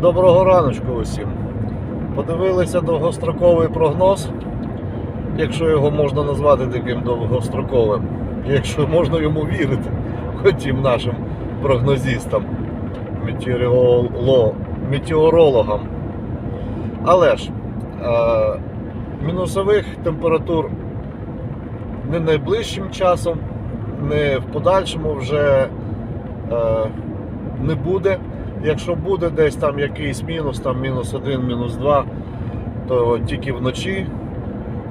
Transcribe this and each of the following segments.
Доброго раночку усім. Подивилися довгостроковий прогноз, якщо його можна назвати таким довгостроковим, якщо можна йому вірити, хотім нашим прогнозістам, метеорологам. Але ж е, мінусових температур не найближчим часом, не в подальшому вже е, не буде. Якщо буде десь там якийсь мінус, там мінус один, мінус два, то тільки вночі,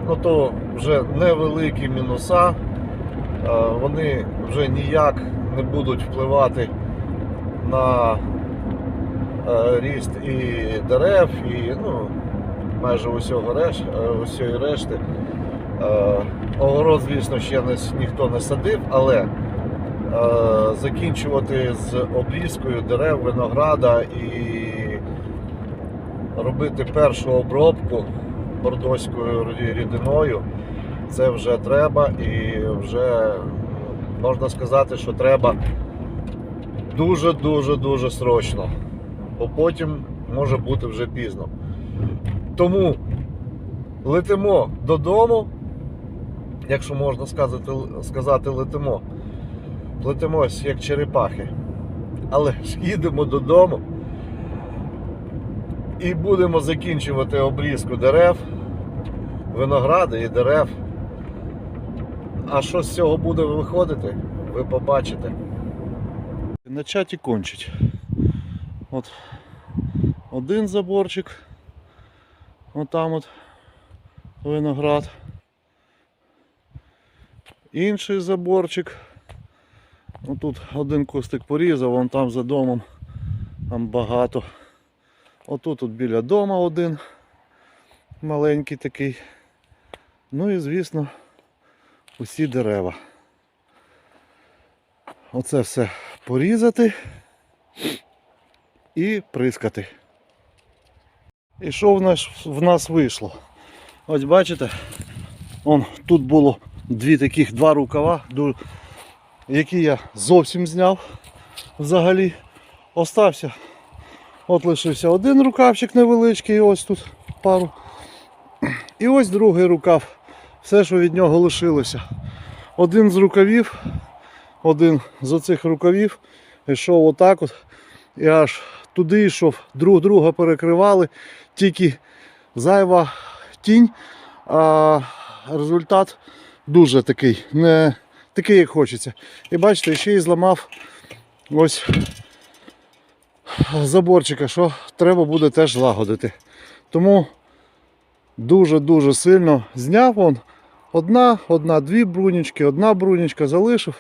ну то вже невеликі мінуса, е, вони вже ніяк не будуть впливати на е, ріст і дерев, і ну, майже усього реш, е, усієї решти. Огород, звісно, ще ніхто не садив, але закінчувати з обрізкою дерев, винограда і робити першу обробку бордоською рідиною, це вже треба і вже можна сказати, що треба дуже-дуже дуже срочно, бо потім може бути вже пізно. Тому летимо додому, якщо можна сказати, сказати летимо. Плетемось як черепахи. Але ж їдемо додому і будемо закінчувати обрізку дерев, виногради і дерев. А що з цього буде виходити, ви побачите. Начать і кончить. От один заборчик, отам от виноград. Інший заборчик. Ну, тут один кустик порізав, вон там за домом там багато. Отут от біля дома один маленький такий. Ну і звісно усі дерева. Оце все порізати і прискати. І що в нас, в нас вийшло? Ось бачите, он, тут було дві таких два рукава, які я зовсім зняв взагалі. Остався. От лишився один рукавчик невеличкий, ось тут пару. І ось другий рукав. Все, що від нього лишилося. Один з рукавів, один з оцих рукавів йшов отак от. І аж туди йшов, друг друга перекривали, тільки зайва тінь, а результат дуже такий, не такий, як хочеться. І бачите, ще й зламав ось заборчика, що треба буде теж лагодити. Тому дуже-дуже сильно зняв вон одна, одна, дві брунічки, одна брунічка залишив.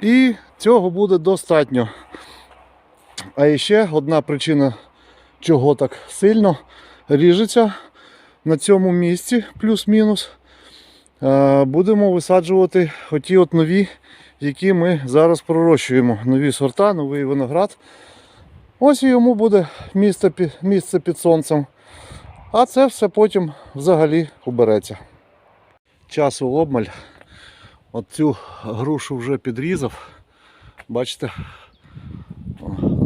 І цього буде достатньо. А ще одна причина, чого так сильно ріжеться на цьому місці, плюс-мінус. Е, Будемо висаджувати оті от нові, які ми зараз пророщуємо. Нові сорта, новий виноград. Ось і йому буде місце, місце під сонцем. А це все потім взагалі убереться. Часу обмаль. От цю грушу вже підрізав. Бачите,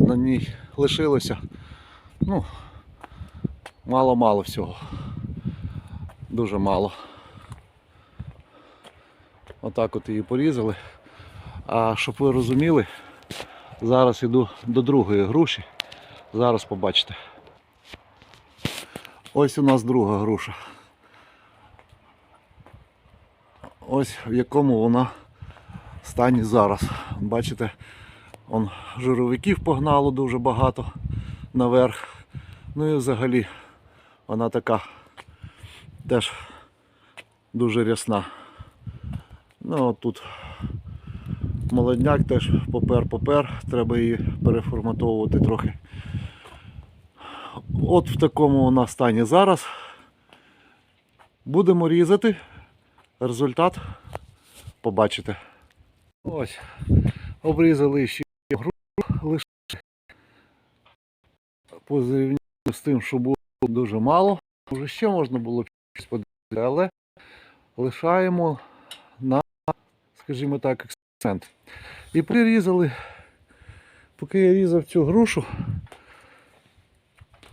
на ній лишилося. Ну, мало-мало всього. Дуже мало. Отак от її порізали. А щоб ви розуміли, зараз йду до другої груші. Зараз побачите. Ось у нас друга груша. Ось в якому вона стані зараз. Бачите, он жировиків погнало дуже багато наверх. Ну і взагалі вона така теж дуже рясна. Ну от тут молодняк теж попер-попер, треба її переформатовувати трохи. От в такому вона стані зараз. Будемо різати. Результат побачите. Ось. Обрізали ще гру лише по зрівнянню з тим, що було дуже мало. Може ще можна було щось подивитися, але лишаємо скажімо так, акцент. І прирізали, поки я різав цю грушу,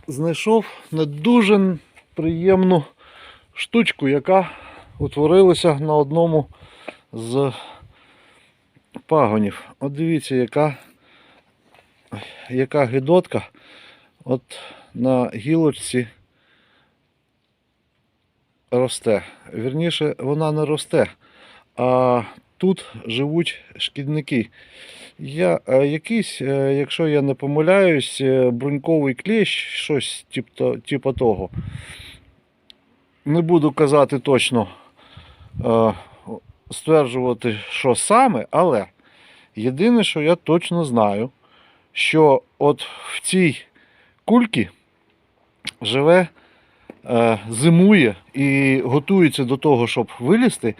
знайшов не дуже приємну штучку, яка утворилася на одному з пагонів. От дивіться, яка, яка гидотка от на гілочці росте. Вірніше, вона не росте, а тут живуть шкідники. Я, е, якийсь, е, якщо я не помиляюсь, е, бруньковий клещ, щось типу, типу того. Не буду казати точно, стверджувати, що саме, але єдине, що я точно знаю, що от в цій кульці живе, зимує і готується до того, щоб вилізти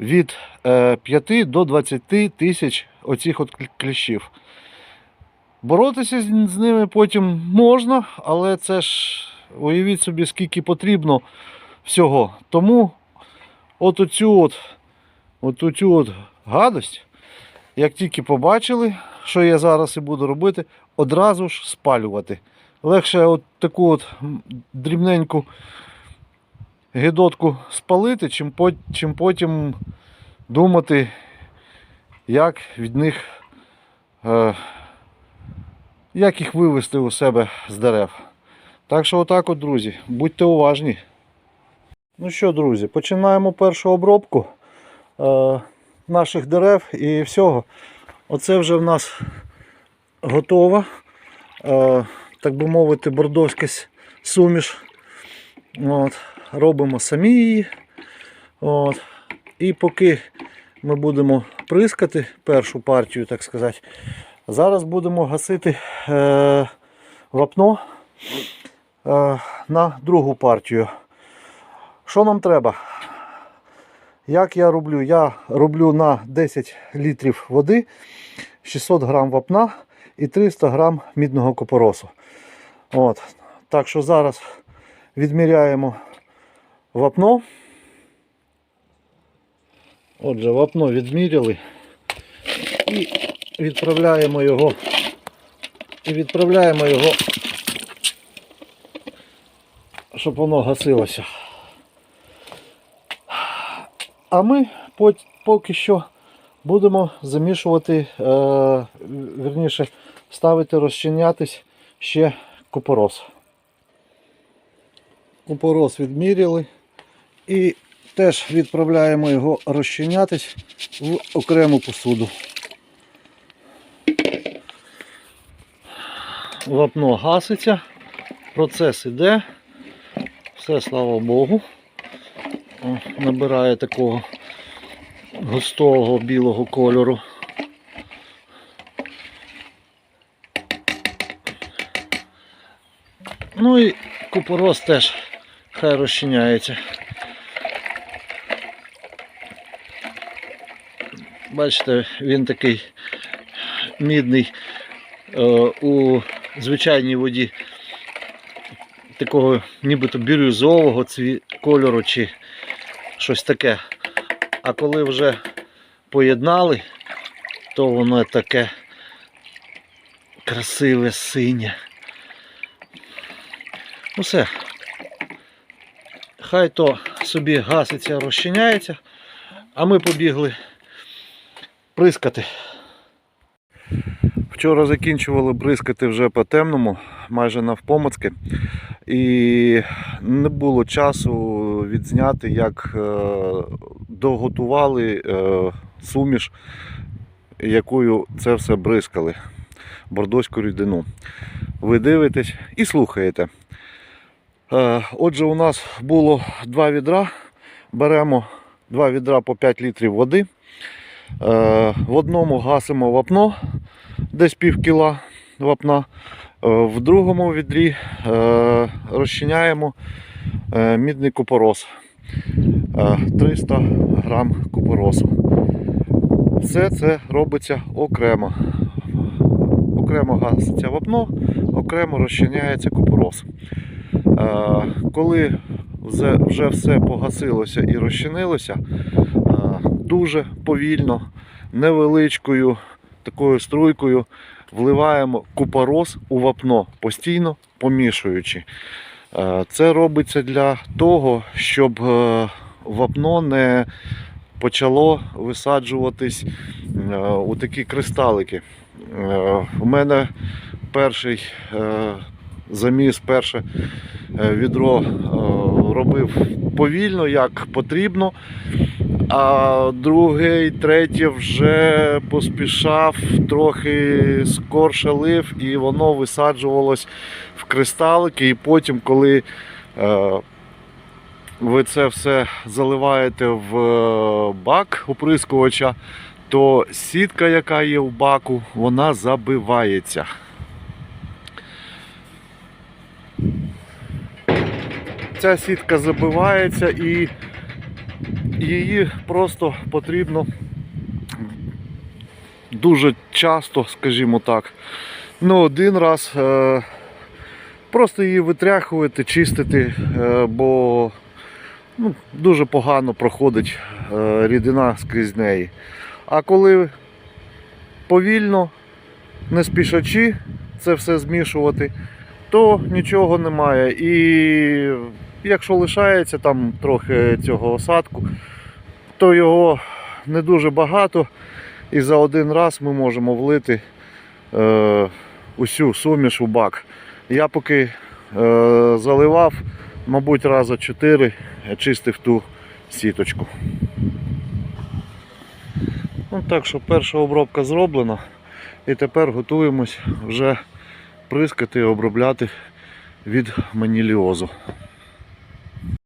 від е, 5 до 20 тисяч оцих от кліщів. Боротися з ними потім можна, але це ж уявіть собі, скільки потрібно всього. Тому от оцю от, от оцю от гадость, як тільки побачили, що я зараз і буду робити, одразу ж спалювати. Легше от таку от дрібненьку гидотку спалити, чим, чим потім думати, як від них, е, як їх вивести у себе з дерев. Так що отак от, друзі, будьте уважні. Ну що, друзі, починаємо першу обробку е, наших дерев і всього. Оце вже в нас готова, е, так би мовити, бордовська суміш. От, робимо самі її. От. І поки ми будемо прискати першу партію, так сказати, зараз будемо гасити е, вапно е, на другу партію. Що нам треба? Як я роблю? Я роблю на 10 літрів води 600 грам вапна і 300 грам мідного купоросу. От. Так що зараз відміряємо вапно. Отже, вапно відміряли і відправляємо його і відправляємо його, щоб воно гасилося. А ми поки що будемо замішувати, е, вірніше, ставити розчинятись ще купорос. Купорос відміряли і теж відправляємо його розчинятись в окрему посуду. Вапно гаситься, процес іде, все слава Богу. Набирає такого густого білого кольору. Ну і купорос теж хай розчиняється. Бачите, він такий мідний е, у звичайній воді такого нібито бірюзового кольору чи щось таке. А коли вже поєднали, то воно таке красиве синє. Ну все. Хай то собі гаситься, розчиняється, а ми побігли прискати. Вчора закінчували бризкати вже по темному, майже навпомацки. І не було часу відзняти, як е, доготували е, суміш, якою це все бризкали. Бордоську рідину. Ви дивитесь і слухаєте. Е, Отже, у нас було два відра. Беремо два відра по 5 літрів води. Е, В одному гасимо вапно, десь пів кіла вапна. Е, В другому відрі е, розчиняємо мідний купорос. Е, 300 грам купоросу. Все це робиться окремо. Окремо гаситься вапно, окремо розчиняється купорос. Коли вже, все погасилося і розчинилося, дуже повільно, невеличкою такою струйкою вливаємо купорос у вапно, постійно помішуючи. Е, Це робиться для того, щоб е, вапно не почало висаджуватись е, у такі кристалики. У мене перший заміс, перше відро робив повільно, як потрібно. А друге і третє вже поспішав, трохи скорше лив, і воно висаджувалось в кристалики. І потім, коли е, ви це все заливаєте в е, бак оприскувача, то сітка, яка є в баку, вона забивається. Ця сітка забивається і її просто потрібно дуже часто, скажімо так. Ну, один раз е, просто її витряхувати, чистити, е, бо ну, дуже погано проходить е, рідина скрізь неї. А коли повільно, не спішачи це все змішувати, то нічого немає. І якщо лишається там трохи цього осадку, то його не дуже багато. І за один раз ми можемо влити е, усю суміш у бак. Я поки е, заливав, мабуть, раза 4 чистив ту сіточку. Ну, так що перша обробка зроблена. І тепер готуємось вже прискати і обробляти від маніліозу.